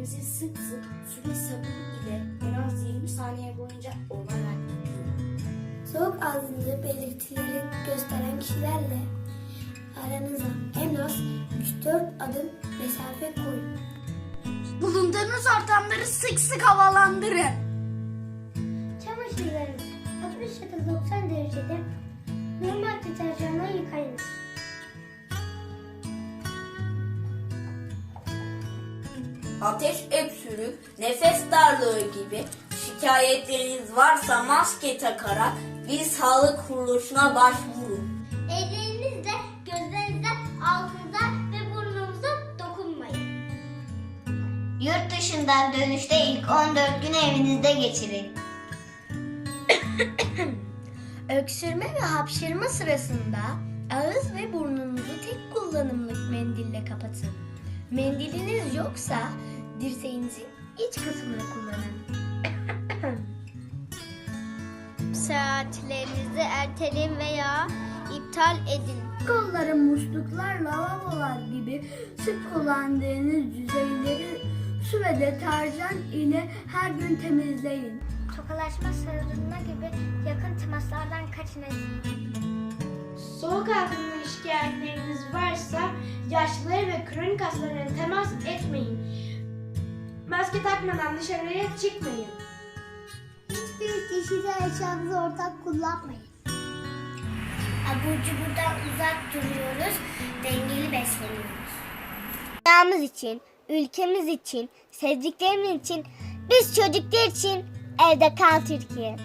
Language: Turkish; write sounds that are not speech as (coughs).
Ellerinizi sık sık su ve sabun ile en az 20 saniye boyunca olarak yıkayın. Soğuk algınlığı belirtileri gösteren kişilerle aranıza en az 3-4 adım mesafe koyun. Bulunduğunuz ortamları sık sık havalandırın. Çamaşırlarınızı 60 ya da 90 derecede normal deterjanla yıkayınız. Ateş öksürük, nefes darlığı gibi şikayetleriniz varsa maske takarak bir sağlık kuruluşuna başvurun. Ellerinizle gözlerinize, ağzınıza ve burnunuza dokunmayın. Yurt dışından dönüşte ilk 14 gün evinizde geçirin. (coughs) Öksürme ve hapşırma sırasında ağız ve burnunuzu tek kullanımlık mendille kapatın. Mendiliniz yoksa dirseğinizin iç kısmını kullanın. (coughs) Seyahatlerinizi erteleyin veya iptal edin. Kolları, musluklar, lavabolar gibi sık kullandığınız yüzeyleri su ve deterjan ile her gün temizleyin. Tokalaşma, sarılma gibi yakın temaslardan kaçının. Soğuk algınlığı şikayetleriniz varsa yaşlılara ve kronik hastalara temas etmeyin. Maske takmadan dışarıya çıkmayın. Hiçbir kişiyle eşyanızı ortak kullanmayın. Abur cuburdan uzak duruyoruz, dengeli besleniyoruz. Dünyamız için, ülkemiz için, sevdiklerimiz için, biz çocuklar için evde kal Türkiye.